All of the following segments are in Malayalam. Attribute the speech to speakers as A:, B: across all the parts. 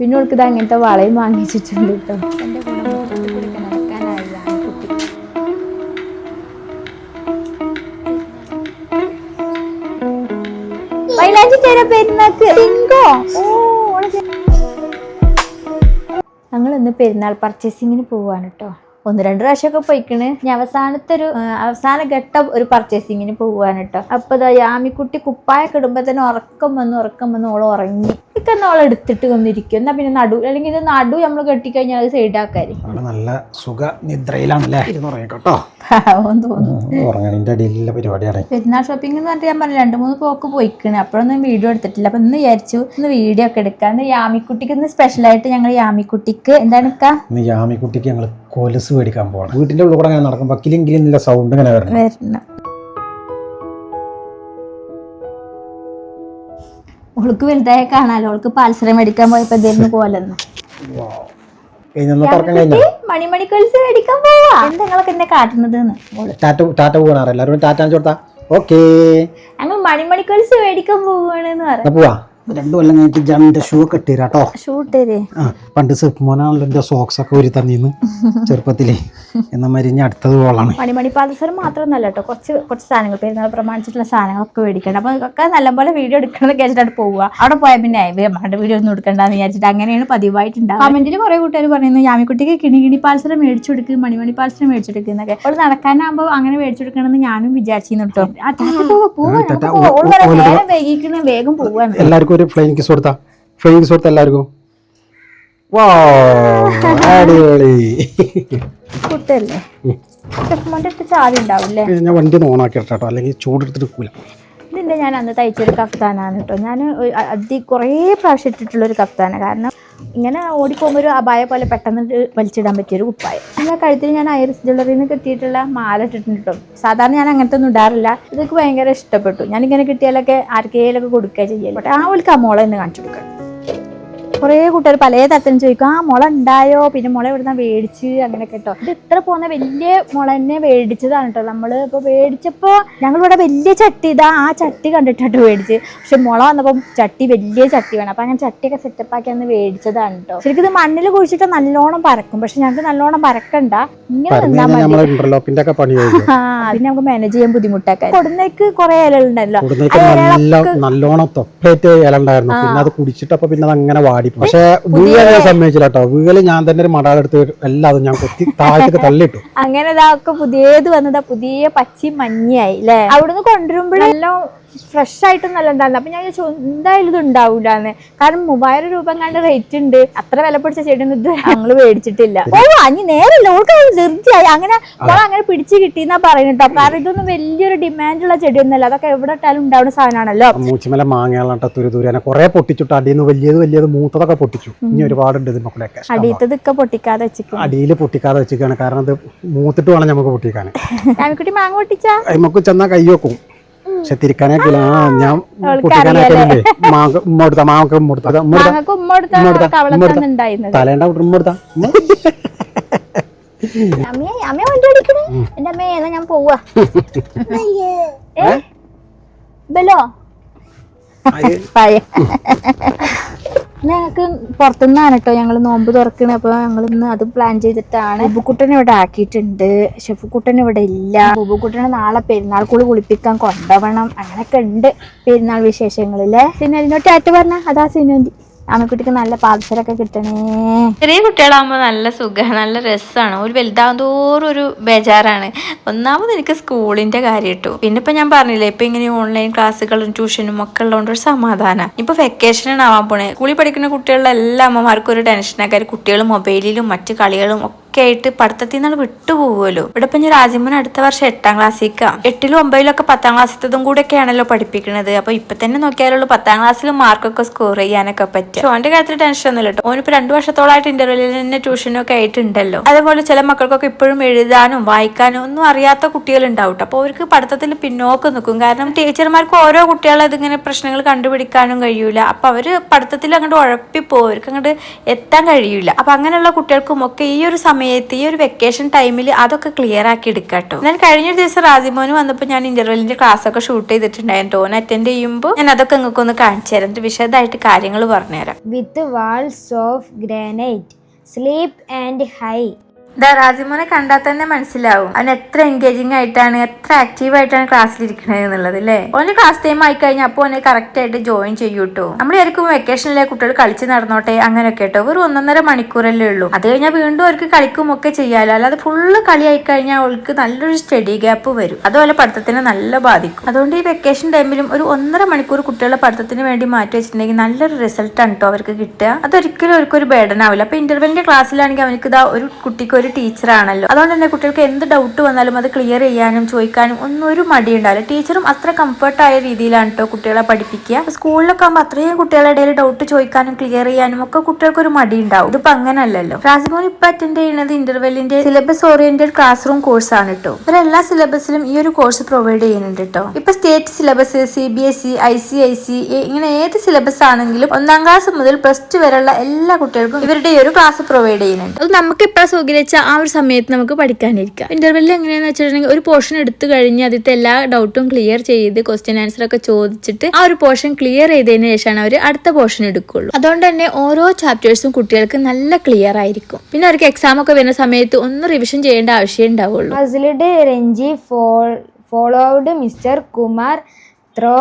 A: പിന്നെ ഓൾക്ക് ഇത് അങ്ങനത്തെ വളയും വാങ്ങിച്ചിട്ടുണ്ട് കേട്ടോ. എന്റെ കൂടെ മുറ്റത്ത് കൂടി ഒക്കെ നടക്കാനായി ആൺകുട്ടി മൈലാഞ്ചി ചേര പെരുന്നാക്ക്. തിങ്കോ ഞങ്ങൾ ഇന്ന് പെരുന്നാൾ പർച്ചേസിങ്ങിന് പോവാണ് കേട്ടോ. ഒന്ന് രണ്ട് പ്രാവശ്യമൊക്കെ പോയിക്കണ്. ഞാൻ അവസാനത്തെ ഒരു അവസാന ഘട്ടം ഒരു പർച്ചേസിങ്ങിന് പോവാണ് കേട്ടോ അപ്പൊ ഇതാ യാമിക്കുട്ടി കുപ്പായൊക്കെ ഇടുമ്പോ തന്നെ ഉറക്കം വന്ന് ഉറക്കം വന്ന് ഓൾ ഉറങ്ങി. ഇതൊക്കെ ഓളെ എടുത്തിട്ട് വന്നിരിക്കും. എന്നാ പിന്നെ നടു അല്ലെങ്കിൽ ഇത് നടു നമ്മൾ കെട്ടിക്കഴിഞ്ഞാൽ അത് സൈഡാക്കാരി
B: നല്ല സുഖ നിദ്രയിലാണല്ലേ
A: പെരുന്നാൾ ഷോപ്പിംഗ് എന്ന് പറഞ്ഞിട്ട് ഞാൻ പറഞ്ഞു രണ്ട് മൂന്ന് പോക്ക് പോയിക്കണേ. അപ്പോഴൊന്നും വീഡിയോ എടുത്തിട്ടില്ല. അപ്പൊ ഇന്ന് വിചാരിച്ചു ഇന്ന് വീഡിയോ ഒക്കെ എടുക്കാം. ഇന്ന് യാമിക്കുട്ടിക്ക് ഇന്ന് സ്പെഷ്യലായിട്ട് ഞങ്ങൾ യാമിക്കുട്ടിക്ക് എന്താണ്
B: യാമിക്കുട്ടിക്ക് ഞങ്ങൾ കൊലുസ് മേടിക്കാൻ പോകണം വീട്ടിന്റെ ഉള്ളിൽ കൂടെ അങ്ങനെ നടക്കുമ്പോൾ കിലിങ്കിലും നല്ല സൗണ്ട് ഇങ്ങനെ വരണം.
A: വരണം. ഓൾക്ക് വലുതായ കാണാലോ? ഓൾക്ക് പാൽസരം മേടിക്കാൻ പോയപ്പോ
B: കഴിഞ്ഞ തുറക്കാൻ
A: മണിമണി കൊലുസ് മേടിക്കാൻ പോവാ. എന്താ നിങ്ങളൊക്കെ എന്നെ കാട്ടുന്നത്
B: ടാറ്റ ടാറ്റ പോകണാറ് എല്ലാവരും ടാറ്റ അഞ്ചു കൊടുത്താ ഓക്കേ
A: അങ്ങ് മണിമണി കൊലുസ് മേടിക്കാൻ പോവാണെന്ന് പറയാം
B: പോവാ. രണ്ടു കൊല്ലം കഴിഞ്ഞിട്ട് ജന്റെ ഷൂ ഒക്കെ ഇട്ടീരാട്ടോ
A: ഷൂട്ട് ചെയ്തേ
B: ആ പണ്ട് സെഫ് മോനാണല്ലോ എന്റെ സോക്സ് ഒക്കെ ഒരു തന്നിന്ന് ചെറുപ്പത്തിലേ. എന്ന മാതിരി ഇനി അടുത്തത് പോലാണ്
A: മണിമണി പാദസരം മാത്രമൊന്നല്ല കേട്ടോ. കുറച്ച് കുറച്ച് സാധനങ്ങൾ പെരുന്നാൾ പ്രമാണിച്ചിട്ടുള്ള സാധനങ്ങളൊക്കെ മേടിക്കണം അപ്പൊ ഇതൊക്കെ നല്ലപോലെ വീഡിയോ എടുക്കണം എന്ന് പോവുക. അവിടെ പോയാൽ പിന്നെ നമ്മുടെ വീഡിയോ ഒന്നും എടുക്കണ്ടെന്ന് വിചാരിച്ചിട്ട് അങ്ങനെയാണ് പതിവായിട്ടുണ്ടാവും കമന്റിൽ കുറെ കൂട്ടുകാർ പറയുന്നു യാമിക്കുട്ടിക്ക് കിണി കിണി പാൽസരം മേടിച്ചു കൊടുക്കും മണിമണി പാൽസരം മേടിച്ചു കൊടുക്കും എന്നൊക്കെ. അവൾ നടക്കാനാകുമ്പോൾ അങ്ങനെ മേടിച്ചു കൊടുക്കണമെന്ന് ഞാനും വിചാരിച്ചിരുന്നു കേട്ടോ. ആ,
B: എല്ലാവർക്കും ഒരു ഫ്ലൈൻ കിസ് കൊടുത്താ? ഫ്ലൈൻ കിസ് കൊടുത്ത എല്ലാവർക്കും? വാ അടിപൊളി.
A: കുട്ടല്ലേ?
B: ഞാൻ വണ്ടി ഒന്ന് ഓണാക്കി ഇട്ടോ അല്ലെങ്കിൽ ചൂടെടുത്തിട്ട് കൂല
A: ഇതിന്റെ ഞാൻ അന്ന് തയ്ച്ചൊരു കഫ്താനാണ് കേട്ടോ. ഞാൻ അതി കുറേ പ്രാവശ്യം ഇട്ടിട്ടുള്ളൊരു കഫ്താന. കാരണം ഇങ്ങനെ ഓടിപ്പോകുമ്പോൾ ഒരു അപായ പോലെ പെട്ടെന്ന് വലിച്ചിടാൻ പറ്റിയൊരു കുപ്പായം. ഞാൻ കഴുത്തിൽ ഞാൻ ഐറിസ് ജ്വല്ലറിയിൽ നിന്ന് കിട്ടിയിട്ടുള്ള മാല ഇട്ടിട്ടുണ്ട് സാധാരണ ഞാൻ അങ്ങനത്തെ ഒന്നും ഇടാറില്ല. ഇതൊക്കെ ഭയങ്കര ഇഷ്ടപ്പെട്ടു. ഞാനിങ്ങനെ കിട്ടിയാലൊക്കെ ആർക്കെയിലൊക്കെ കൊടുക്കുക ചെയ്യൽ ആ ഒരു കമോള എന്ന് കാണിച്ചു കൊടുക്കണം കുറേ കൂട്ടുകാർ പല തരത്തിലും ചോദിക്കും ആ മുള ഉണ്ടായോ പിന്നെ മുള ഇവിടുന്ന് മേടിച്ച് അങ്ങനെ കേട്ടോ ഇത് ഇത്ര പോകുന്ന വലിയ മുള തന്നെ മേടിച്ചതാണ് കേട്ടോ നമ്മൾ ഇപ്പോൾ മേടിച്ചപ്പോൾ ഞങ്ങളിവിടെ വലിയ ചട്ടി ഇതാ ആ ചട്ടി കണ്ടിട്ടാണ് മേടിച്ച്. പക്ഷെ മുള വന്നപ്പോൾ ചട്ടി വലിയ ചട്ടി വേണം. അപ്പം അങ്ങനെ ചട്ടിയൊക്കെ സെറ്റപ്പ് ആക്കി അന്ന് മേടിച്ചതാണ് കേട്ടോ ശരിക്കും ഇത് മണ്ണിൽ കുഴിച്ചിട്ട് നല്ലോണം പറക്കും പക്ഷെ ഞങ്ങൾക്ക് നല്ലോണം പറക്കണ്ട ഇങ്ങനെ
B: നിന്നാൽ
A: മതി. ആ പിന്നെ നമുക്ക് മാനേജ് ചെയ്യാൻ ബുദ്ധിമുട്ടൊക്കെ. കൊടുന്നേക്ക് കുറേ ഇലകളുണ്ടല്ലോ
B: ഉണ്ടല്ലോ നല്ല നല്ലോണം തൊപ്പേറ്റ് ഇല ഉണ്ടായിരുന്നു പിന്നെ അത് കുടിച്ചിട്ടപ്പോ പിന്നെ അത് അങ്ങനെ വാടി പക്ഷെ വീഴ ഞാൻ സമ്മതിച്ചില്ല കേട്ടോ. വീഴൽ ഞാൻ തന്നെ ഒരു മടാളെടുത്ത് എല്ലാതും ഞാൻ കൊത്തി താഴത്തേക്ക് തള്ളിട്ടു
A: അങ്ങനെ ഇതാക്കെ പുതിയത് വന്നതാ. പുതിയ പച്ചയും മഞ്ഞയായി അല്ലേ അവിടുന്ന് കൊണ്ടുവരുമ്പോഴെല്ലാം ഫ്രഷ് ആയിട്ട് നല്ല ഉണ്ടായിരുന്നു. അപ്പൊ ഞാൻ ചോദിച്ചു എന്തായാലും ഇത് ഉണ്ടാവൂലെന്ന്. കാരണം മൂവായിരം രൂപ കണ്ട് റേറ്റ് ഉണ്ട്. അത്ര വില പിടിച്ച ചെടി ഇത് ഞങ്ങൾ മേടിച്ചിട്ടില്ല. ഓ അഞ്ഞ് നേരല്ല ഓൾക്ക് ധൃതിയായി അങ്ങനെ മോളെ അങ്ങനെ പിടിച്ച് കിട്ടിയെന്നാ പറയുന്നത് കേട്ടോ. കാരണം ഇതൊന്നും വലിയൊരു ഡിമാൻഡ് ഉള്ള ചെടിയൊന്നുമല്ല. അതൊക്കെ എവിടെ ഇട്ടാലും ഉണ്ടാവുന്ന സാധനമാണല്ലോ.
B: മൂച്ചിമല മാങ്ങകളാട്ട തുരു തുരാനെ കുറെ പൊട്ടിച്ചിട്ട് അടിയിൽ നിന്ന് വലിയത് വലിയത് മൂത്തതൊക്കെ പൊട്ടിച്ചു. ഇനി ഒരുപാടുണ്ട് മക്കളൊക്കെ മക്കളെയൊക്കെ.
A: അടിയത്തതൊക്കെ പൊട്ടിക്കാതെ വെച്ചിരിക്കും
B: അടിയിൽ പൊട്ടിക്കാതെ വെച്ചിരിക്കുകയാണ്. കാരണം ഇത് മൂത്തിട്ട് വേണം നമുക്ക് പൊട്ടിക്കാൻ
A: മാങ്ങ പൊട്ടിച്ചാ?
B: നമുക്ക് ചെന്നാ കൈ വെക്കും. പക്ഷെ തിരിക്കാനൊക്കില്ല ആ ഞാൻ പൊട്ടിക്കാനൊക്കെ മാങ്ങ ഉമ്മ കൊടുത്ത മാങ്ങ ഉമ്മ കൊടുത്ത. ഉമ്മ കൊടുത്ത.
A: മാങ്ങക്ക് ഉമ്മ കൊടുത്ത കവളത്തുണ്ടായിരുന്നത്
B: തലേണ്ട ഉമ്മ കൊടുത്ത.
A: അമ്മയെ അമ്മയെ വണ്ടി ഓടിക്കണേ. എന്റെ അമ്മയെ എന്നാ ഞാൻ പോവാ. ബലോ പഴയ. ഞങ്ങൾക്ക് പുറത്തുനിന്നാണ് കേട്ടോ ഞങ്ങൾ നോമ്പ് തുറക്കണ. അപ്പൊ ഞങ്ങൾ ഇന്ന് അത് പ്ലാൻ ചെയ്തിട്ടാണ്. ബുബുക്കുട്ടനെ ഇവിടെ ആക്കിയിട്ടുണ്ട്. ഷെഫുക്കുട്ടൻ ഇവിടെ ഇല്ല. ബുബുക്കുട്ടനെ നാളെ പെരുന്നാൾ കുളി കുളിപ്പിക്കാൻ കൊണ്ടുപോകണം അങ്ങനെയൊക്കെ ഉണ്ട് പെരുന്നാൾ വിശേഷങ്ങളിലെ. സിനലിനോട്ട് ആയിട്ട് പറഞ്ഞ അതാ സിനുവിന്റെ ആമക്കുട്ടിക്ക് നല്ല പാദസരൊക്കെ കിട്ടണേ.
C: ചെറിയ കുട്ടികളാകുമ്പോൾ നല്ല സുഖം നല്ല രസമാണ് ഒരു വലുതാവും തോറും ഒരു ബേജാറാണ്. ഒന്നാമത് എനിക്ക് സ്കൂളിന്റെ കാര്യം ഇട്ടു. പിന്നെ ഇപ്പൊ ഞാൻ പറഞ്ഞില്ലേ ഇപ്പൊ ഇങ്ങനെ ഓൺലൈൻ ക്ലാസ്സുകളും ട്യൂഷനും ഒക്കെ ഉള്ളതുകൊണ്ട് ഒരു സമാധാനം. ഇപ്പൊ വെക്കേഷനാണ് ആവാൻ പോണേ. സ്കൂളിൽ പഠിക്കുന്ന കുട്ടികളുടെ എല്ലാ അമ്മമാർക്കും ഒരു ടെൻഷനൊക്കെ കുട്ടികൾ മൊബൈലിലും മറ്റു കളികളും ആയിട്ട് പഠിത്തത്തിൽ നിന്ന് വിട്ടുപോകുമല്ലോ ഇവിടെ ഇപ്പൊ ഞാൻ അടുത്ത വർഷം എട്ടാം ക്ലാസ്സിലേക്കാണ് എട്ടിലും ഒമ്പതിലും ഒക്കെ പത്താം ക്ലാസ്സിലതും കൂടെ ഒക്കെയാണല്ലോ പഠിപ്പിക്കുന്നത് അപ്പൊ ഇപ്പൊ തന്നെ നോക്കിയാലുള്ളൂ പത്താം ക്ലാസ്സിൽ മാർക്കൊക്കെ സ്കോർ ചെയ്യാനൊക്കെ പറ്റും. പക്ഷെ ഓന്റെ കാര്യത്തിൽ ടെൻഷൻ ഒന്നുമില്ല കേട്ടോ. ഓനിപ്പോ രണ്ടു വർഷത്തോളായിട്ട് ഇന്റർവ്യൂവിൽ തന്നെ ട്യൂഷനും ഒക്കെ ആയിട്ടുണ്ടല്ലോ. അതേപോലെ ചില മക്കൾക്കൊക്കെ ഇപ്പോഴും എഴുതാനും വായിക്കാനും ഒന്നും അറിയാത്ത കുട്ടികൾ ഉണ്ടാവും അപ്പൊ അവർക്ക് പഠിത്തത്തിൽ പിന്നോക്കം നിൽക്കും. കാരണം ടീച്ചർമാർക്ക് ഓരോ കുട്ടികളെ ഇതിങ്ങനെ പ്രശ്നങ്ങൾ കണ്ടുപിടിക്കാനും കഴിയൂല. അപ്പൊ അവർ പഠിത്തത്തിൽ അങ്ങോട്ട് ഉഴപ്പിപ്പോ അവർക്ക് അങ്ങോട്ട് എത്താൻ കഴിയൂല. അപ്പൊ അങ്ങനെയുള്ള കുട്ടികൾക്കും ഒക്കെ ഈ ഒരു സമയം
A: സമയത്ത് ഈ ഒരു വെക്കേഷൻ ടൈമിൽ അതൊക്കെ ക്ലിയർ ആക്കി എടുക്കാട്ടോ ഞാൻ കഴിഞ്ഞ ദിവസം റാസിമോന് വന്നപ്പോൾ ഞാൻ ഇന്റർവെല്ലിന്റെ ക്ലാസ് ഒക്കെ ഷൂട്ട് ചെയ്തിട്ടുണ്ടായിരുന്നു. ടോൺ അറ്റൻഡ് ചെയ്യുമ്പോൾ ഞാൻ അതൊക്കെ നിങ്ങൾക്ക് ഒന്ന് കാണിച്ചു തരാം. വിശദമായിട്ട് കാര്യങ്ങൾ പറഞ്ഞുതരാം
D: with walls of granite sleep and high.
A: ദാ റാസിമോനെ കണ്ടാൽ തന്നെ മനസ്സിലാവും. അവൻ എത്ര എൻഗേജിങ് ആയിട്ടാണ് എത്ര ആക്റ്റീവ് ആയിട്ടാണ് ക്ലാസ്സിൽ ഇരിക്കുന്നത് എന്നുള്ളത് അല്ലേ ഓന് ക്ലാസ് ടൈം ആയി കഴിഞ്ഞാൽ അപ്പോൾ ഓനെ കറക്റ്റ് ആയിട്ട് ജോയിൻ ചെയ്യൂട്ടോ നമ്മൾ ആയിരിക്കും വെക്കേഷനിലെ കുട്ടികൾ കളിച്ച് നടന്നോട്ടെ അങ്ങനെയൊക്കെ കേട്ടോ ഒരു ഒന്നൊന്നര മണിക്കൂറല്ലേ ഉള്ളൂ. അത് കഴിഞ്ഞാൽ വീണ്ടും അവർക്ക് കളിക്കും ഒക്കെ ചെയ്യാലോ. അല്ലാതെ ഫുള്ള് ആയി കഴിഞ്ഞാൽ അവൾക്ക് നല്ലൊരു സ്റ്റഡി ഗ്യാപ്പ് വരും. അതുപോലെ പഠിത്തത്തിനെ നല്ല ബാധിക്കും. അതുകൊണ്ട് ഈ വെക്കേഷൻ ടൈമിലും ഒരു ഒന്നര മണിക്കൂർ കുട്ടികളുടെ പഠിത്തത്തിന് വേണ്ടി മാറ്റി വെച്ചിട്ടുണ്ടെങ്കിൽ നല്ലൊരു റിസൾട്ടാണ് കേട്ടോ അവർക്ക് കിട്ടുക. അതൊരിക്കലും അവർക്കൊരു ബേഡൻ ആവില്ല. അപ്പൊ ഇന്റർവെല്ലിന്റെ ക്ലാസ്സിലാണെങ്കിൽ അവർക്ക് ഇതാ ഒരു കുട്ടിക്ക് ഒരു ടീച്ചറാണല്ലോ. അതുകൊണ്ട് തന്നെ കുട്ടികൾക്ക് എന്ത് ഡൗട്ട് വന്നാലും അത് ക്ലിയർ ചെയ്യാനും ചോദിക്കാനും ഒന്നും ഒരു മടി ഉണ്ടാവില്ല ടീച്ചറും അത്ര കംഫർട്ടായ രീതിയിലാണ് കേട്ടോ കുട്ടികളെ പഠിപ്പിക്കുക. സ്കൂളിലൊക്കെ ആകുമ്പോൾ അത്രയും കുട്ടികളുടെ ഇടയിൽ ഡൗട്ട് ചോദിക്കാനും ക്ലിയർ ചെയ്യാനും ഒക്കെ കുട്ടികൾക്ക് ഒരു മടി ഉണ്ടാവും. ഇതിപ്പോ അങ്ങനല്ലല്ലോ. രാജ്മോൻ ഇപ്പൊ അറ്റൻഡ് ചെയ്യുന്നത് ഇന്റർവെല്ലിന്റെ syllabus oriented class room course ആണ് കേട്ടോ എല്ലാ സിലബസിലും ഈ ഒരു കോഴ്സ് പ്രൊവൈഡ് ചെയ്യുന്നുണ്ട് കേട്ടോ ഇപ്പൊ state syllabus C B S E I C I C ഇങ്ങനെ ഏത് സിലബസ് ആണെങ്കിലും ഒന്നാം ക്ലാസ് മുതൽ പ്ലസ് ടു വരെയുള്ള എല്ലാ കുട്ടികൾക്കും ഇവരുടെ ഈ ഒരു ക്ലാസ് പ്രൊവൈഡ് ചെയ്യുന്നുണ്ട്. അത് നമുക്ക് എപ്പോഴാണ് സൗകര്യം ആ ഒരു സമയത്ത് നമുക്ക് പഠിക്കാനിരിക്കാം. ഇന്റർവെല്ലിൽ എങ്ങനെയാണെന്ന് വെച്ചിട്ടുണ്ടെങ്കിൽ ഒരു പോർഷൻ എടുത്തു കഴിഞ്ഞ് അതിലത്തെ എല്ലാ ഡൗട്ടും ക്ലിയർ ചെയ്ത് ക്വസ്റ്റ്യൻ ആൻസർ ഒക്കെ ചോദിച്ചിട്ട് ആ ഒരു പോർഷൻ ക്ലിയർ ചെയ്തതിന് ശേഷമാണ് അവർ അടുത്ത പോർഷൻ എടുക്കുള്ളൂ. അതുകൊണ്ട് തന്നെ ഓരോ ചാപ്റ്റേഴ്സും കുട്ടികൾക്ക് നല്ല ക്ലിയർ ആയിരിക്കും. പിന്നെ അവർക്ക് എക്സാം ഒക്കെ വരുന്ന സമയത്ത് ഒന്ന് റിവിഷൻ ചെയ്യേണ്ട ആവശ്യമേ ഉണ്ടാവുള്ളൂ.
D: Followed mister Kumar throw.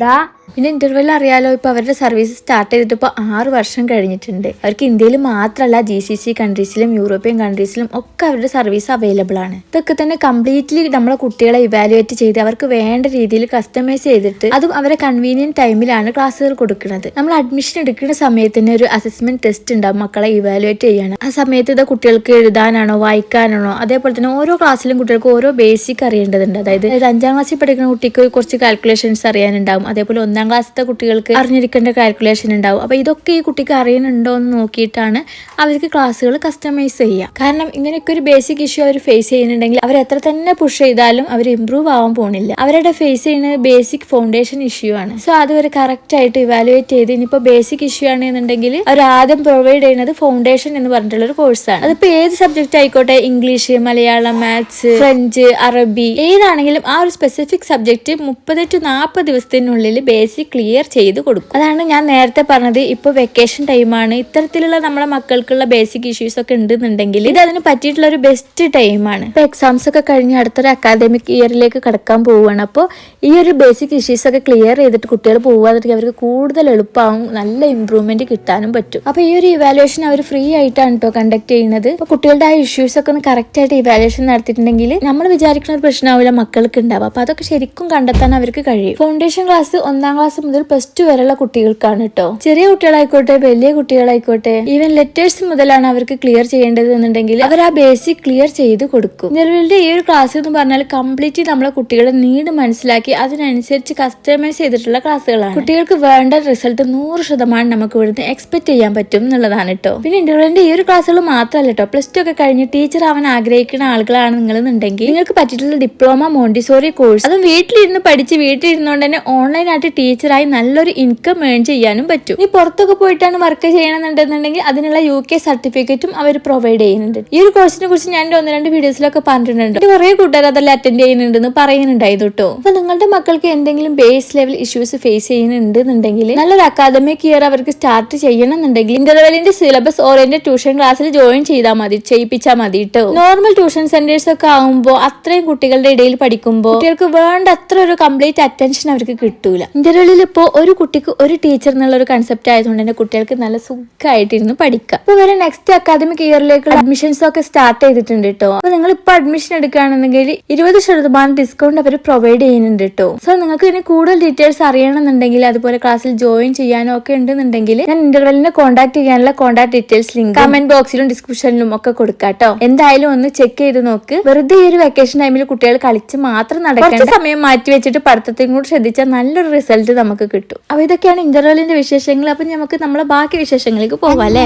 D: The
A: പിന്നെ ഇന്റർവെൽ അറിയാലോ ഇപ്പൊ അവരുടെ സർവീസ് സ്റ്റാർട്ട് ചെയ്തിട്ട് ഇപ്പോൾ ആറ് വർഷം കഴിഞ്ഞിട്ടുണ്ട്. അവർക്ക് ഇന്ത്യയിൽ മാത്രമല്ല ജി സി സി കൺട്രീസിലും യൂറോപ്യൻ കൺട്രീസിലും ഒക്കെ അവരുടെ സർവീസ് അവൈലബിൾ ആണ്. ഇതൊക്കെ തന്നെ കംപ്ലീറ്റ്ലി നമ്മളെ കുട്ടികളെ ഇവാലുവേറ്റ് ചെയ്ത് അവർക്ക് വേണ്ട രീതിയിൽ കസ്റ്റമൈസ് ചെയ്തിട്ട് അതും അവരെ കൺവീനിയന്റ് ടൈമിലാണ് ക്ലാസ്സുകൾ കൊടുക്കുന്നത്. നമ്മൾ അഡ്മിഷൻ എടുക്കുന്ന സമയത്ത് തന്നെ ഒരു അസസ്മെന്റ് ടെസ്റ്റ് ഉണ്ടാവും മക്കളെ ഇവാലുവേറ്റ് ചെയ്യണം. ആ സമയത്ത് ഇത് കുട്ടികൾക്ക് എഴുതാനാണോ വായിക്കാനാണോ അതേപോലെ തന്നെ ഓരോ ക്ലാസ്സിലും കുട്ടികൾക്ക് ഓരോ ബേസിക് അറിയേണ്ടതുണ്ട്. അതായത് അഞ്ചാം ക്ലാസ്സിൽ പഠിക്കുന്ന കുട്ടിക്ക് കുറച്ച് കാൽക്കുലേഷൻസ് അറിയാനുണ്ടാവും. അതേപോലെ ഒന്നാം ക്ലാസ്സിലത്തെ കുട്ടികൾക്ക് അറിഞ്ഞിരിക്കേണ്ട കാൽക്കുലേഷൻ ഉണ്ടാവും. അപ്പോൾ ഇതൊക്കെ ഈ കുട്ടിക്ക് അറിയുന്നുണ്ടോ എന്ന് നോക്കിയിട്ടാണ് അവർക്ക് ക്ലാസ്സുകൾ കസ്റ്റമൈസ് ചെയ്യുക കാരണം ഇങ്ങനെയൊക്കെ ഒരു ബേസിക് ഇഷ്യൂ അവർ ഫേസ് ചെയ്യുന്നുണ്ടെങ്കിൽ അവർ എത്ര തന്നെ പുഷ് ചെയ്താലും അവർ ഇമ്പ്രൂവ് ആവാൻ പോണില്ല. അവരുടെ ഫേസ് ചെയ്യുന്നത് ബേസിക് ഫൗണ്ടേഷൻ ഇഷ്യൂ ആണ്. സോ അത് അവർ കറക്റ്റ് ആയിട്ട് ഇവാലുവേറ്റ് ചെയ്ത് ഇനിയിപ്പോൾ ബേസിക് ഇഷ്യൂ ആണ് എന്നുണ്ടെങ്കിൽ അവർ ആദ്യം പ്രൊവൈഡ് ചെയ്യുന്നത് ഫൗണ്ടേഷൻ എന്ന് പറഞ്ഞിട്ടുള്ള ഒരു കോഴ്സാണ് അതിപ്പോൾ ഏത് സബ്ജക്റ്റ് ആയിക്കോട്ടെ? ഇംഗ്ലീഷ് മലയാളം മാത്സ് ഫ്രഞ്ച് അറബി ഏതാണെങ്കിലും ആ ഒരു സ്പെസിഫിക് സബ്ജക്റ്റ് മുപ്പത് ടു നാൽപ്പത് ദിവസത്തിനുള്ളിൽ ബേസിക് ക്ലിയർ ചെയ്ത് കൊടുക്കും. അതാണ് ഞാൻ നേരത്തെ പറഞ്ഞത്. ഇപ്പോൾ വെക്കേഷൻ ടൈമാണ് ഇത്തരത്തിലുള്ള നമ്മുടെ മക്കൾക്കുള്ള ബേസിക് ഇഷ്യൂസ് ഒക്കെ ഉണ്ടെന്നുണ്ടെങ്കിൽ ഇത് അതിന് പറ്റിയിട്ടുള്ള ഒരു ബെസ്റ്റ് ടൈമാണ് ഇപ്പോൾ എക്സാംസ് ഒക്കെ കഴിഞ്ഞ് അടുത്തൊരു അക്കാദമിക് ഇയറിലേക്ക് കടക്കാൻ പോവുകയാണ്. അപ്പോൾ ഈ ഒരു ബേസിക് ഇഷ്യൂസ് ഒക്കെ ക്ലിയർ ചെയ്തിട്ട് കുട്ടികൾ പോകുകയാണെങ്കിൽ അവർക്ക് കൂടുതൽ എളുപ്പമാവും നല്ല ഇമ്പ്രൂവ്മെന്റ് കിട്ടാനും പറ്റും. അപ്പോൾ ഈ ഒരു ഇവാലുവേഷൻ അവർ ഫ്രീ ആയിട്ടാണ് കേട്ടോ കണ്ടക്ട് ചെയ്യുന്നത്. അപ്പോൾ കുട്ടികളുടെ ആ ഇഷ്യൂസ് ഒക്കെ ഒന്ന് കറക്റ്റ് ആയിട്ട് ഇവാലുവേഷൻ നടത്തിയിട്ടുണ്ടെങ്കിൽ നമ്മൾ വിചാരിക്കുന്ന ഒരു പ്രശ്നമാവില്ല മക്കൾക്ക് ഉണ്ടാവുക. അപ്പോൾ അതൊക്കെ ശരിക്കും കണ്ടെത്താൻ അവർക്ക് കഴിയും. ഫൗണ്ടേഷൻ ക്ലാസ് ഒന്നാം ക്ലാസ് മുതൽ പ്ലസ് ടു വരെയുള്ള കുട്ടികൾക്കാണ് കേട്ടോ ചെറിയ കുട്ടികളായിക്കോട്ടെ വലിയ കുട്ടികളായിക്കോട്ടെ ഈവൻ ലെറ്റേഴ്സ് മുതലാണ് അവർക്ക് ക്ലിയർ ചെയ്യേണ്ടത് എന്നുണ്ടെങ്കിൽ അവർ ആ ബേസിക് ക്ലിയർ ചെയ്ത് കൊടുക്കും. നിലവിലെ ഈ ഒരു ക്ലാസ് എന്ന് പറഞ്ഞാൽ കംപ്ലീറ്റ്ലി നമ്മളെ കുട്ടികളുടെ നീഡ് മനസ്സിലാക്കി അതിനനുസരിച്ച് കസ്റ്റമൈസ് ചെയ്തിട്ടുള്ള ക്ലാസ്സുകളാണ് കുട്ടികൾക്ക് വേണ്ട റിസൾട്ട് നൂറ് ശതമാനം നമുക്ക് ഇവിടുന്ന് എക്സ്പെക്ട് ചെയ്യാൻ പറ്റും എന്നുള്ളതാണ് കേട്ടോ പിന്നെ ഇന്റർവ്യൂലിന്റെ ഈ ഒരു ക്ലാസ്സുകൾ മാത്രമല്ല കേട്ടോ പ്ലസ് ടു ഒക്കെ കഴിഞ്ഞ് ടീച്ചർ അവൻ ആഗ്രഹിക്കുന്ന ആളുകളാണ് നിങ്ങൾ എന്നുണ്ടെങ്കിൽ നിങ്ങൾക്ക് പറ്റിയിട്ടുള്ള ഡിപ്ലോമ മോണ്ടിസോറി കോഴ്സ് അതും വീട്ടിലിരുന്ന് പഠിച്ച് വീട്ടിലിരുന്നുകൊണ്ട് തന്നെ ഓൺലൈനായിട്ട് ടീച്ചറായി നല്ലൊരു ഇൻകം ഏൺ ചെയ്യാനും പറ്റും. ഈ പുറത്തൊക്കെ പോയിട്ടാണ് വർക്ക് ചെയ്യണമെന്നുണ്ടെന്നുണ്ടെങ്കിൽ അതിനുള്ള യു കെ സർട്ടിഫിക്കറ്റും അവർ പ്രൊവൈഡ് ചെയ്യുന്നുണ്ട്. ഈ ഒരു കോഴ്സിനെ കുറിച്ച് ഞാൻ ഒന്ന് രണ്ട് വീഡിയോസിലൊക്കെ പറഞ്ഞിട്ടുണ്ട്. എന്റെ കുറെ കൂട്ടുകാർ അതെല്ലാം അറ്റൻഡ് ചെയ്യുന്നുണ്ടെന്ന് പറയുന്നുണ്ടായിരുന്നു കേട്ടോ അപ്പൊ നിങ്ങളുടെ മക്കൾക്ക് എന്തെങ്കിലും ബേസ് ലെവൽ ഇഷ്യൂസ് ഫേസ് ചെയ്യുന്നുണ്ട് എന്നുണ്ടെങ്കിൽ നല്ലൊരു അക്കാദമിക് ഇയർ അവർക്ക് സ്റ്റാർട്ട് ചെയ്യണം എന്നുണ്ടെങ്കിൽ ഇന്റർവെലിന്റെ സിലബസ് ഓറിയന്റഡ് ട്യൂഷൻ ക്ലാസ്സിൽ ജോയിൻ ചെയ്താൽ മതി ചെയ്യിപ്പിച്ചാൽ മതി കേട്ടോ നോർമൽ ട്യൂഷൻ സെന്റേഴ്സ് ഒക്കെ ആകുമ്പോൾ അത്രയും കുട്ടികളുടെ ഇടയിൽ പഠിക്കുമ്പോൾ കുട്ടികൾക്ക് വേണ്ട അത്ര ഒരു കംപ്ലീറ്റ് അറ്റൻഷൻ അവർക്ക് കിട്ടൂല. ഇന്റർവെല്ലിൽ ഇപ്പോ ഒരു കുട്ടിക്ക് ഒരു ടീച്ചർ എന്നുള്ള ഒരു കൺസെപ്റ്റ് ആയതുകൊണ്ട് തന്നെ കുട്ടികൾക്ക് നല്ല സുഖമായിട്ടിരുന്ന് പഠിക്കാം. അപ്പോൾ വരെ നെക്സ്റ്റ് അക്കാദമിക് ഇയറിലേക്ക് അഡ്മിഷൻസ് ഒക്കെ സ്റ്റാർട്ട് ചെയ്തിട്ടുണ്ട് കേട്ടോ അപ്പൊ നിങ്ങൾ ഇപ്പോൾ അഡ്മിഷൻ എടുക്കുകയാണെന്നുണ്ടെങ്കിൽ ഇരുപത് ശതമാനം ഡിസ്കൗണ്ട് അവർ പ്രൊവൈഡ് ചെയ്യുന്നുണ്ട് കേട്ടോ സോ നിങ്ങൾക്ക് ഇനി കൂടുതൽ ഡീറ്റെയിൽസ് അറിയണമെന്നുണ്ടെങ്കിൽ അതുപോലെ ക്ലാസ്സിൽ ജോയിൻ ചെയ്യാനോ ഒക്കെ ഉണ്ടെന്നുണ്ടെങ്കിൽ ഞാൻ ഇന്റർവെല്ലിനെ കോൺടാക്ട് ചെയ്യാനുള്ള കോൺടാക്ട് ഡീറ്റെയിൽസ് ലിങ്ക് കമന്റ് ബോക്സിലും ഡിസ്ക്രിപ്ഷനിലും ഒക്കെ കൊടുക്കാം കേട്ടോ എന്തായാലും ഒന്ന് ചെക്ക് ചെയ്ത് നോക്ക്. വെറുതെ ഈ ഒരു വെക്കേഷൻ ടൈമിൽ കുട്ടികൾ കളിച്ച് മാത്രം നടക്കേണ്ട സമയം മാറ്റി വെച്ചിട്ട് പഠിത്തത്തെയും കൂടി ശ്രദ്ധിച്ചാൽ നല്ലൊരു റിസൾട്ട് നമുക്ക് കിട്ടും. അപ്പൊ ഇതൊക്കെയാണ് ഇന്റർവെല്ലിന്റെ വിശേഷങ്ങൾ. അപ്പൊ നമുക്ക് നമ്മളെ ബാക്കി വിശേഷങ്ങളിലേക്ക് പോവാം അല്ലേ?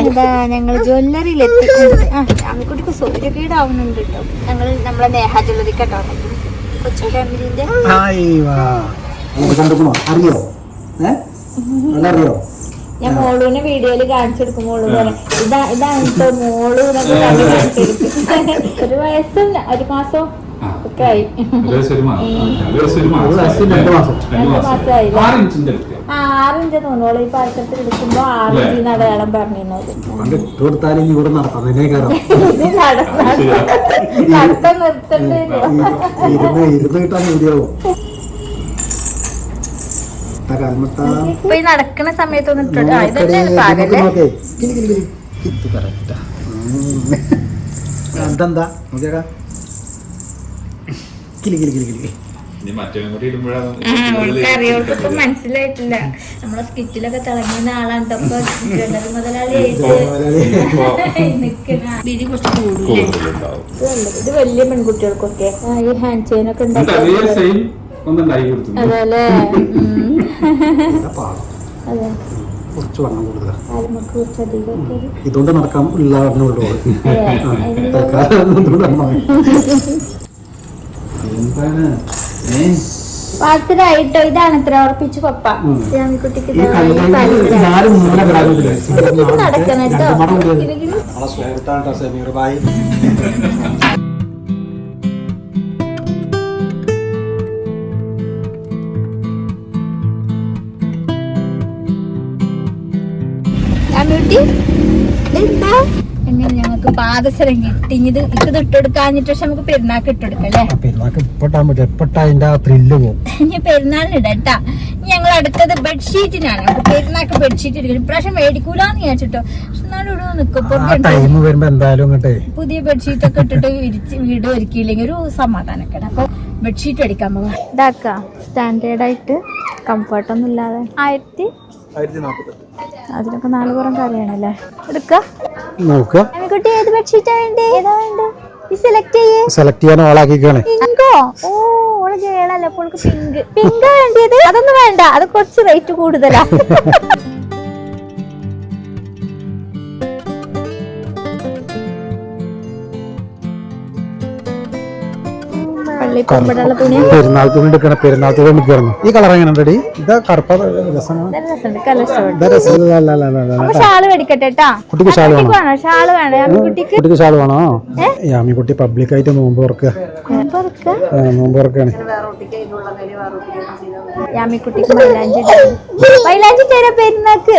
D: ഞങ്ങൾ ജ്വല്ലറിയിൽ എത്തിയിട്ടുണ്ട്. ആ ചാമിക്കുട്ടിക്ക് സൂര്യകീടാവുന്നുണ്ട് കേട്ടോ. ഞങ്ങൾ നമ്മളെ നേഹ ജ്വല്ലറി കേട്ടോ കൊച്ചു ഫാമിലിന്റെ
B: അറിയോ?
A: ഞാൻ മോളൂനെ വീഡിയോയിൽ കാണിച്ചെടുക്കും മോൾ പോലെ ഇതാ ഇതാണ് കേട്ടോ മോൾ കാണിച്ചെടുക്കും ഒരു വയസ്സും ഒരു
B: മാസം
A: ആറിഞ്ച് തോന്നുള്ളൂ ഈ പായസത്തിൽ എടുക്കുമ്പോ ആറിഞ്ച് അടയാളം പറഞ്ഞിരുന്നത്.
B: പണ്ട് ഇട്ട് കൊടുത്താലും ഇനി ഇവിടെ നടക്കുന്നതിനെ
A: മനസ്സിലായിട്ടില്ല. നമ്മളെ സ്കിറ്റിലൊക്കെ തിളങ്ങുന്ന ആളാണ്. അപ്പൊ ഇത് വലിയ പെൺകുട്ടികൾക്കൊക്കെ. ഈ ഹാൻഡ് ചെയിൻ ഒക്കെ ഉണ്ടാക്കി അതല്ലേ. അതെ.
B: കുറച്ച് കൂടുതലാണ് ഇതുകൊണ്ട് നടക്കാൻ ഉള്ള?
A: പാത്രമായിട്ടോ ഇതാണ് ഇത്ര ഉറപ്പിച്ചു പപ്പ. ശ്യാമിക്കുട്ടിക്ക്? നടക്കണം കേട്ടോ
B: രണ്ട് മടം കൂടി.
A: ഇങ്ങനെ- ഇങ്ങനെ
B: നമ്മളെ സുഹൃത്താണ് ട്ടോ സമീർ ഭായി.
A: എന്താ എങ്ങനെ ഞങ്ങൾക്ക് പാദസരം കിട്ടി. ഇത് ഇത് ഇട്ടെടുക്കാഞ്ഞിട്ട് പക്ഷെ നമുക്ക് പെരുന്നാൾക്ക് ഇട്ടെടുക്കാം അല്ലേ?
B: പെരുന്നാക്ക് ഇപ്പട്ടാൻ പറ്റും എപ്പട്ടാ അതിന്റെ ആ ത്രില്ല് പോകും
A: ഇനി പെരുന്നാളിന് ഇടട്ടാ ഇനി ഞങ്ങൾ അടുത്തത് ബെഡ്ഷീറ്റിനാണ്. പെരുന്നാൾക്ക് ബെഡ്ഷീറ്റ് എടുക്കണം. ഇപ്രാവശ്യം മേടിക്കൂലെന്ന് വിചാരിച്ചിട്ടോ. പക്ഷെ എന്നാലും ഇവിടെ
B: ഇങ്ങട്ടെ.
A: പുതിയ ബെഡ്ഷീറ്റ് ഒക്കെ ഇട്ടിട്ട് വിരിച്ച് വീട് ഒരുക്കിയില്ലെങ്കിൽ ഒരു സമാധാനക്കേട്. അപ്പൊ ബെഡ്ഷീറ്റ് അടിക്കാൻ പോകാം ഇതാക്കാം. സ്റ്റാൻഡേർഡ് ആയിട്ട് കംഫർട്ടൊന്നും ഇല്ലാതെ. ആയിരത്തി അതിനൊക്കെ നാല് പുറം കാര്യമാണല്ലേ എടുക്ക.
B: നോക്കുക
A: കുട്ടി ഏത് ബെഡ്ഷീറ്റാ വേണ്ടേ? ഏതാ വേണ്ടേ? സെലക്ട് ചെയ്യേ.
B: സെലക്ട് ചെയ്യാൻ ഓളാക്കിക്കാണ്
A: പിങ്കോ? ഓ ഓൾ കേളല്ല അപ്പോൾ പിങ്ക് പിങ്ക് വേണ്ടിയത്? അതൊന്നും വേണ്ട. അത് കുറച്ച് റേറ്റ് കൂടുതലാ.
B: പെരുന്നാൾ തുണി എടുക്കണ പെരുന്നാൾ തുണി എടുക്കണം ഈ കളർ എങ്ങനെ ഉണ്ടടി ഇതാ കറുപ്പ
A: ഷാൾ
B: കുട്ടിക്ക് ഷാൾ വേണോ?
A: വേണോ? ഷാൾ വേണോ? കുട്ടിക്ക്?
B: ഷാൾ വേണോ? യാമിക്കുട്ടി പബ്ലിക് ആയിട്ട് നോമ്പ് തുറക്കുക നോമ്പ് തുറക്കാണ്.
A: യാമിക്കുട്ടിക്ക് മൈലാഞ്ചി. മൈലാഞ്ചി തരാം പെരുന്നാക്ക്.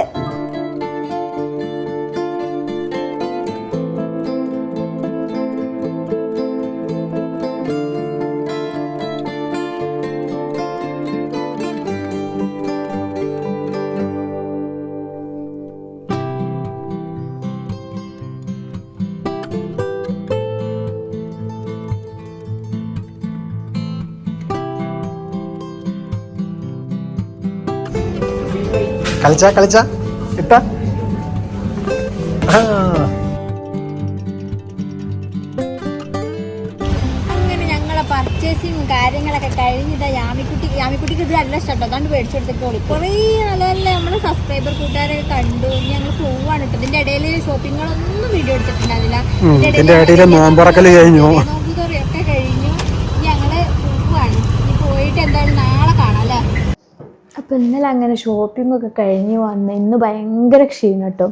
B: കളിച്ച കളിച്ച. ഇട്ട.
A: അങ്ങനെ ഞങ്ങളെ പർച്ചേസിങ് കാര്യങ്ങളൊക്കെ കഴിഞ്ഞിട്ട് യാമിക്കുട്ടി യാമിക്കുട്ടിക്ക് ഇത് നല്ല ഇഷ്ടം അതാണ് മേടിച്ചു കൊടുത്തിട്ടോളി. കുറേ നല്ല നല്ല നമ്മുടെ സബ്സ്ക്രൈബർ കൂട്ടുകാരെ കണ്ടു. ഇനി ഞങ്ങൾ പോവാണ് കേട്ടോ ഇതിന്റെ ഇടയിൽ ഷോപ്പിങ്ങുകളൊന്നും വീഡിയോ എടുത്തിട്ടുണ്ടാവില്ല
B: ഇതിന്റെ കഴിഞ്ഞു.
A: ഞങ്ങൾ പോവാണ്. ഇനി പോയിട്ട് എന്തായാലും നാളെ കാണാം അല്ലേ? അപ്പം ഇന്നലെ അങ്ങനെ ഷോപ്പിംഗ് ഒക്കെ കഴിഞ്ഞ് വന്ന് ഇന്ന് ഭയങ്കര ക്ഷീണം കേട്ടോ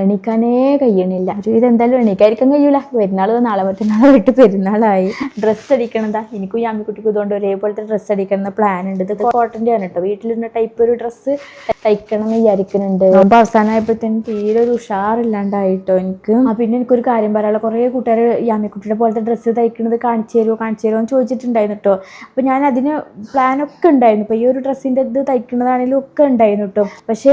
A: എണീക്കാനേ കഴിയണില്ല. ഇതെന്തായാലും എണീക്കായിരിക്കാൻ കഴിയൂല. പെരുന്നാൾ നാളെ മറ്റന്നാൾ വിട്ട് പെരുന്നാളായി. ഡ്രസ്സ് അടിക്കണതാ എനിക്കും ഈ അമ്മിക്കുട്ടിക്കും ഇതുകൊണ്ട് ഒരേപോലത്തെ ഡ്രസ്സ് അടിക്കണം പ്ലാൻ ഉണ്ട്. ഇത് കോട്ടന്റെ ആണ് കേട്ടോ വീട്ടിലിരുന്ന ടൈപ്പ് ഒരു ഡ്രസ്സ് തയ്ക്കണം എന്ന് വിചാരിക്കുന്നുണ്ട് അപ്പോൾ അവസാനമായപ്പോഴത്തേനും തീരെ ഒരു ഉഷാറില്ലാണ്ടായിട്ടോ എനിക്ക്. ആ പിന്നെ എനിക്കൊരു കാര്യം പറയാനുള്ള കുറേ കൂട്ടുകാർ ഈ അമ്മിക്കുട്ടിയുടെ പോലത്തെ ഡ്രസ്സ് തയ്ക്കണത് കാണിച്ചു തരുമോ കാണിച്ചു തരുമോ എന്ന് ചോദിച്ചിട്ടുണ്ടായിരുന്നു കേട്ടോ അപ്പോൾ ഞാൻ അതിന് പ്ലാനൊക്കെ ഉണ്ടായിരുന്നു. ഇപ്പോൾ ഈ ഒരു ഡ്രസ്സിന്റെ ഇത് തയ്ക്കുന്നതാണെങ്കിലും ഒക്കെ ഉണ്ടായിരുന്നു കേട്ടോ പക്ഷേ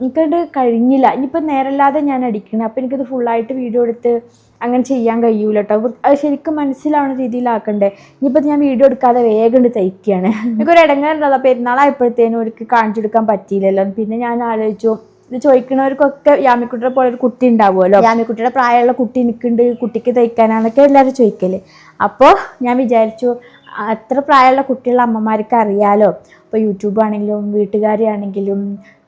A: എനിക്കത് കഴിഞ്ഞില്ല. ഇനിയിപ്പോൾ നേരല്ലാതെ ഞാൻ അടിക്കണം. അപ്പോൾ എനിക്കത് ഫുള്ളായിട്ട് വീഡിയോ എടുത്ത് അങ്ങനെ ചെയ്യാൻ കഴിയൂല കേട്ടോ അത് ശരിക്കും മനസ്സിലാവുന്ന രീതിയിലാക്കണ്ടേ. ഇനിയിപ്പോൾ ഞാൻ വീഡിയോ എടുക്കാതെ വേഗം ഉണ്ട് തയ്ക്കുകയാണ് എനിക്കൊരു ഇടങ്ങാറുണ്ടല്ലോ. പെരുന്നാളായപ്പോഴത്തേനും അവർക്ക് കാണിച്ചെടുക്കാൻ പറ്റിയില്ലല്ലോ. പിന്നെ ഞാൻ ആലോചിച്ചു ഇത് ചോദിക്കുന്നവർക്കൊക്കെ യാമിക്കുട്ടിയുടെ പോലെ ഒരു കുട്ടി ഉണ്ടാവുമല്ലോ? യാമിക്കുട്ടിയുടെ പ്രായമുള്ള കുട്ടി നിൽക്കുന്നുണ്ട് കുട്ടിക്ക് തയ്ക്കാനാണെന്നൊക്കെ എല്ലാവരും ചോദിക്കൽ. അപ്പോൾ ഞാൻ വിചാരിച്ചു അത്ര പ്രായമുള്ള കുട്ടികളുടെ അമ്മമാർക്ക് അറിയാലോ? ഇപ്പോൾ യൂട്യൂബ് ആണെങ്കിലും വീട്ടുകാരെ ആണെങ്കിലും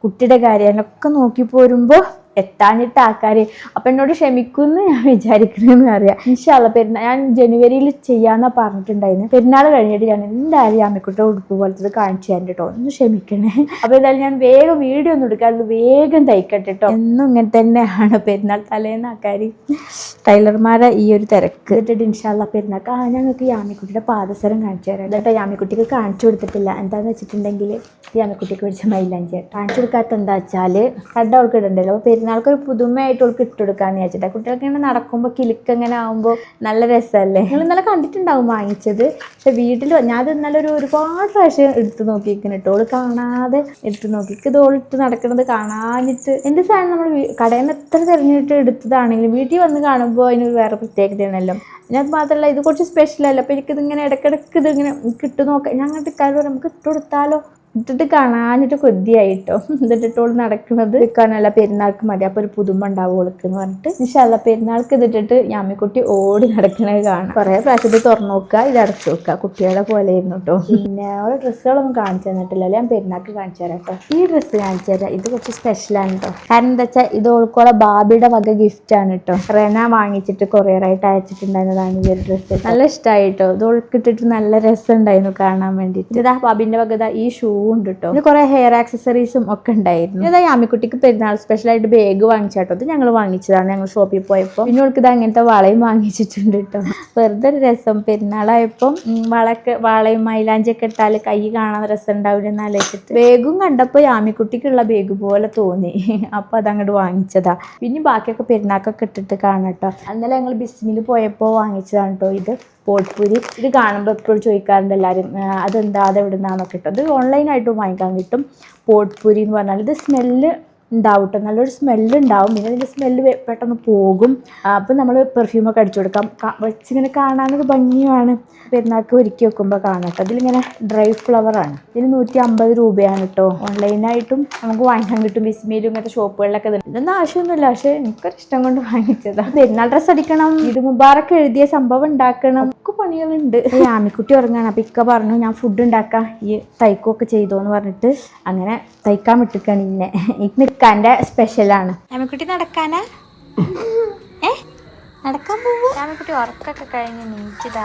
A: കുട്ടിയുടെ കാര്യം ഒക്കെ നോക്കി പോരുമ്പോൾ എത്താഞ്ഞിട്ട് ആൾക്കാർ അപ്പം എന്നോട് ക്ഷമിക്കുമെന്ന് ഞാൻ വിചാരിക്കണമെന്ന് അറിയാം ഇൻഷാല്ല പെരുന്നാൾ ഞാൻ ജനുവരിയിൽ ചെയ്യാന്നാ പറഞ്ഞിട്ടുണ്ടായിരുന്നു. പെരുന്നാൾ കഴിഞ്ഞിട്ട് ഞാൻ എന്തായാലും അമ്മക്കുട്ട ഉടുപ്പ് പോലത്തത് കാണിച്ചു തരാൻ കേട്ടോ. ഒന്ന് ക്ഷമിക്കണേ. അപ്പോൾ എന്തായാലും ഞാൻ വേഗം വീഡിയോ ഒന്നും എടുക്കാതെ വേഗം തയ്ക്കട്ടെ കേട്ടോ. എന്നും ഇങ്ങനെ തന്നെയാണ് പെരുന്നാൾ തലേന്ന് ആൾക്കാർ ടൈലർമാരെ ഈ ഒരു തിരക്ക്. എന്നിട്ട് ഇൻഷാല്ല പെരുന്നാൾക്ക് ആ ഞങ്ങൾക്ക് യാമിക്കുട്ടിയുടെ പാദസരം കാണിച്ചു തരാം എന്നിട്ട് യാമിക്കുട്ടിക്ക് കാണിച്ചു കൊടുത്തിട്ടില്ല. എന്താണെന്ന് വെച്ചിട്ടുണ്ടെങ്കിൽ യാമിക്കുട്ടിക്ക് പിടിച്ച മൈലാഞ്ചി കാണിച്ചു കൊടുക്കാത്ത എന്താ വെച്ചാൽ കണ്ട അവൾക്ക് ഇടണ്ടല്ലോ അപ്പോൾ പെരുന്നാൾക്ക് പുതുമയായിട്ട് അവൾക്ക് ഇട്ടുകൊടുക്കാന്ന് വെച്ചിട്ട് കുട്ടികൾക്ക് ഇങ്ങനെ നടക്കുമ്പോൾ കിലുക്ക് ഇങ്ങനെ ആകുമ്പോൾ നല്ല രസമല്ലേ നിങ്ങൾ ഇന്നലെ കണ്ടിട്ടുണ്ടാവും വാങ്ങിച്ചത്. പക്ഷെ വീട്ടിൽ ഞാൻ ഇന്നലെ ഒരു ഒരുപാട് പ്രാവശ്യം എടുത്തു നോക്കിയിരിക്കുന്നു കേട്ടോ. ഓൾ കാണാതെ എടുത്തു നോക്കി. ഇത് നടക്കുന്നത് കാണാഞ്ഞിട്ട് എന്ത് സാധനം നമ്മൾ കടയിൽ നിന്ന് എത്ര തിരഞ്ഞിട്ട് എടുത്തതാണെങ്കിലും വീട്ടിൽ വന്ന് കാണുമ്പോൾ അതിനൊരു വേറെ പ്രത്യേകതയാണല്ലോ. ഞാൻ മാത്രമല്ല ഇത് കുറച്ച് സ്പെഷ്യലല്ല അപ്പോൾ എനിക്കിതിങ്ങനെ ഇടയ്ക്കിടയ്ക്ക് ഇതിങ്ങനെ ഇട്ട് നോക്കാം ഞങ്ങൾക്ക് കാര്യം നമുക്ക് ഇട്ട് കൊടുത്താലോ ഇട്ടിട്ട് കാണാനിട്ട് കൊതിയായിട്ടോ. ഇതിട്ടിട്ടോൾ നടക്കുന്നത് കാണാനല്ല പെരുന്നാൾക്ക് മതി. അപ്പോൾ ഒരു പുതുമ ഉണ്ടാവും ഓൾക്ക് എന്ന് പറഞ്ഞിട്ട്. ഇൻഷാല്ല പെരുന്നാൾക്ക് ഇതിട്ടിട്ട് ഞാമിക്കുട്ടി ഓടി നടക്കണത് കാണാം. കുറേ പ്രാവശ്യം ഇത് തുറന്നു നോക്കുക ഇത് അടച്ചു നോക്കുക കുട്ടികളെ പോലെ ആയിരുന്നു കേട്ടോ പിന്നെ ഓരോ ഡ്രസ്സുകളൊന്നും കാണിച്ചു തന്നിട്ടില്ല. ഞാൻ പെരുന്നാൾക്ക് കാണിച്ചു തരാം കേട്ടോ ഈ ഡ്രസ്സ് കാണിച്ചു തരാം. ഇത് കുറച്ച് സ്പെഷ്യലാണ് കേട്ടോ കാരണം എന്താ വെച്ചാൽ ഇത് ഓൾക്കോളെ ബാബിയുടെ വക ഗിഫ്റ്റ് ആണ് കേട്ടോ റെന വാങ്ങിച്ചിട്ട് കൊറിയറായിട്ട് അയച്ചിട്ടുണ്ടായിരുന്നതാണ് ഈ ഒരു ഡ്രസ്സ് നല്ല ഇഷ്ടമായി കേട്ടോ ഇത് ഓൾക്കിട്ടിട്ട് നല്ല രസം ഉണ്ടായിരുന്നു കാണാൻ വേണ്ടിയിട്ട് ഇതാ ബാബിന്റെ വക. ഈ ഷൂ ഉണ്ട് കേട്ടോ ഇത് കുറെ ഹെയർ ആക്സസറീസും ഒക്കെ ഉണ്ടായിരുന്നു. ഇതാ യാമിക്കുട്ടിക്ക് പെരുന്നാൾ സ്പെഷ്യൽ ആയിട്ട് ബാഗ് വാങ്ങിച്ചാട്ടോ ഇത് ഞങ്ങൾ വാങ്ങിച്ചതാണ് ഞങ്ങൾ ഷോപ്പിൽ പോയപ്പോൾ പിന്നെ ഓൾക്ക് ഇത് അങ്ങനത്തെ വളയും വാങ്ങിച്ചിട്ടുണ്ട് കേട്ടോ. വെറുതെ ഒരു രസം. പെരുന്നാളായപ്പം വളക്ക് വളയും മൈലാഞ്ചൊക്കെ ഇട്ടാൽ കൈ കാണാൻ രസം ഉണ്ടാവില്ല എന്ന് ആലോചിച്ചിട്ട്. ബാഗും കണ്ടപ്പോൾ യാമിക്കുട്ടിക്കുള്ള ബാഗ് പോലെ തോന്നി. അപ്പോൾ അതങ്ങോട്ട് വാങ്ങിച്ചതാ. പിന്നെ ബാക്കിയൊക്കെ പെരുന്നാക്കൊക്കെ ഇട്ടിട്ട് കാണാം കേട്ടോ. അന്നലെ ഞങ്ങൾ ബിസ്മിൽ പോയപ്പോൾ വാങ്ങിച്ചതാണ് കേട്ടോ ഇത്. പോട്ട്പൂരി. ഇത് കാണുമ്പോൾ എപ്പോഴും ചോദിക്കാറുണ്ട് എല്ലാവരും അതെന്താ? അത് എവിടെ നിന്നാന്നൊക്കെ കിട്ടും. അത് ഓൺലൈനായിട്ടും വാങ്ങിക്കാൻ കിട്ടും. പോട്ട്പുരി എന്ന് പറഞ്ഞാൽ ഇത് സ്മെല്ല് ഉണ്ടാവും കേട്ടോ നല്ലൊരു സ്മെല്ല് ഉണ്ടാവും. പിന്നെ അതിന്റെ സ്മെല്ല് പെട്ടെന്ന് പോകും. അപ്പം നമ്മൾ പെർഫ്യൂമൊക്കെ അടിച്ചു കൊടുക്കാം. വെച്ചിങ്ങനെ കാണാനൊരു ഭംഗിയുമാണ്. പെരുന്നാൾക്ക് ഒരുക്കി വെക്കുമ്പോൾ കാണാം കേട്ടോ ഇതിലിങ്ങനെ ഡ്രൈ ഫ്ലവറാണ് ഇതിന് നൂറ്റി അമ്പത് രൂപയാണ് കേട്ടോ. ഓൺലൈനായിട്ടും നമുക്ക് വാങ്ങിക്കാൻ കിട്ടും. ബിസ്മിയിലും ഇങ്ങനത്തെ ഷോപ്പുകളിലൊക്കെ ഇത് ഇതൊന്നും ആവശ്യമൊന്നുമില്ല. പക്ഷേ എനിക്കൊരു ഇഷ്ടം കൊണ്ട് വാങ്ങിച്ചതാണ് പെരുന്നാൾ ഡ്രസ്സ് അടിക്കണം. ഇത് മുബാറൊക്കെ എഴുതിയ സംഭവം ഉണ്ടാക്കണം. ഒക്കെ പണികളുണ്ട്. ആമിക്കുട്ടി ഉറങ്ങാണ്. അപ്പം ഇക്ക പറഞ്ഞു ഞാൻ ഫുഡ് ഉണ്ടാക്കാം. ഈ തയ്ക്കുകയൊക്കെ ചെയ്തോ എന്ന് പറഞ്ഞിട്ട് അങ്ങനെ തൈക്കാൻ വിട്ടിക്കാണ് ഇന്നെ. ഇന്ന് ഇക്കാന്റെ സ്പെഷ്യലാണ്
C: രാമക്കുട്ടി നടക്കാനാ? ഏ? നടക്കാൻ പോവോ? രാമക്കുട്ടി ഉറക്കൊക്കെ കഴിഞ്ഞ് നീറ്റിതാ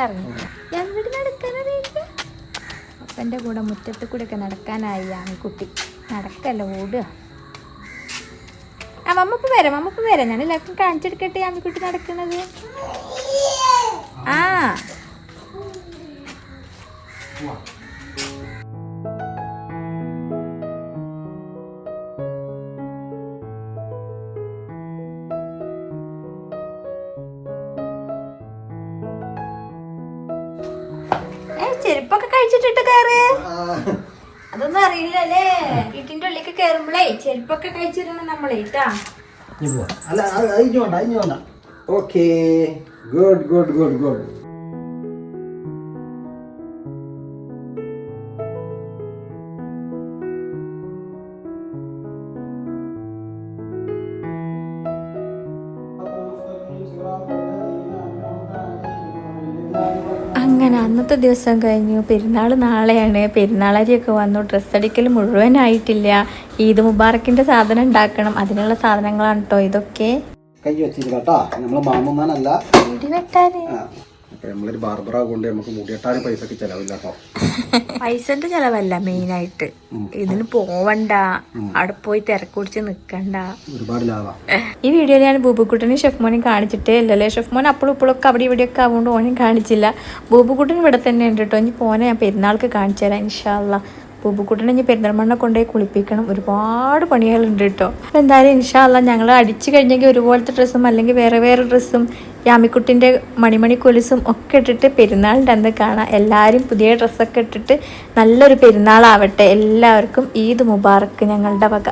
C: ഇറങ്ങി
A: ഞങ്ങളുടെ നടക്കാനറിയില്ല അപ്പന്റെ കൂടെ മുറ്റത്ത് കൂടെ ഒക്കെ നടക്കാനായി ആമിക്കുട്ടി നടക്കല്ല ഓടുക. ആ മമ്മപ്പ് വരാം മമ്മപ്പ് വരാം. ഞാൻ എല്ലാവർക്കും കാണിച്ചെടുക്കട്ടെ ആമിക്കുട്ടി നടക്കുന്നത്? ആ.
C: കഴിച്ചിട്ടിട്ട് കയറ് അതൊന്നും അറിയില്ലല്ലേ? വീട്ടിന്റെ ഉള്ളിലേക്ക് കയറുമ്പളേ ചെരുപ്പൊക്കെ കഴിച്ചിരുന്നു നമ്മളെ കേട്ടാ?
B: അല്ല വേണ്ട ഗുഡ് ഗുഡ് ഗുഡ് ഗുഡ്
C: അന്നത്തെ ദിവസം കഴിഞ്ഞു. പെരുന്നാൾ നാളെയാണ്. പെരുന്നാളരിയൊക്കെ വന്നു. ഡ്രസ്സ് അടിക്കൽ മുഴുവനായിട്ടില്ല. ഈദ് മുബാറക്കിന്റെ സാധനം ഉണ്ടാക്കണം. അതിനുള്ള സാധനങ്ങളാണ് കേട്ടോ ഇതൊക്കെ.
B: കൈ വെച്ചിരിക്കട്ടോ. കേട്ടോ നമ്മൾ മാമന്നാനല്ല
C: വെട്ടാന്.
B: അപ്പൊ നമ്മളൊരു ബാർബർ കൊണ്ട് നമുക്ക് മുടിയെട്ടാനും പൈസക്ക് ചെലവില്ല കേട്ടോ
C: പൈസന്റെ ചെലവല്ല മെയിനായിട്ട്. ഇതിന് പോവണ്ട. അവിടെ പോയി തിരക്കുടിച്ച് നിക്കണ്ട.
B: ഒരുപാട് ലാഭം.
C: ഈ വീഡിയോയിൽ ഞാൻ ബൂബുക്കുട്ടനും ഷെഫ്മോനും കാണിച്ചിട്ടേ ഇല്ലല്ലേ? ഷെഫ്മോൻ അപ്പോഴും ഇപ്പോഴൊക്കെ അവിടെ ഇവിടെ ഒക്കെ ആവുകൊണ്ട് ഓനും കാണിച്ചില്ല. ബൂബുക്കുട്ടൻ ഇവിടെ തന്നെ ഉണ്ട് കേട്ടോ ഇനി പോനെ ഞാൻ പെരുന്നാൾക്ക് കാണിച്ചു തരാം ഇൻഷാല്ല ബൂബുക്കുട്ടനെ ഇനി പെരുന്തൽമണ്ണ കൊണ്ടുപോയി കുളിപ്പിക്കണം. ഒരുപാട് പണികളുണ്ട് കേട്ടോ. അപ്പോൾ എന്തായാലും ഇൻഷാല്ല ഞങ്ങൾ അടിച്ചു കഴിഞ്ഞെങ്കിൽ ഒരുപോലത്തെ ഡ്രസ്സും അല്ലെങ്കിൽ വേറെ വേറെ ഡ്രസ്സും യാമിക്കുട്ടിന്റെ മണിമണി കൊലുസും ഒക്കെ ഇട്ടിട്ട് പെരുന്നാളിന്റെ അന്ന് കാണാം. എല്ലാവരും പുതിയ ഡ്രസ്സൊക്കെ ഇട്ടിട്ട് നല്ലൊരു പെരുന്നാളാവട്ടെ. എല്ലാവർക്കും ഈദ് മുബാറക്ക് ഞങ്ങളുടെ വക.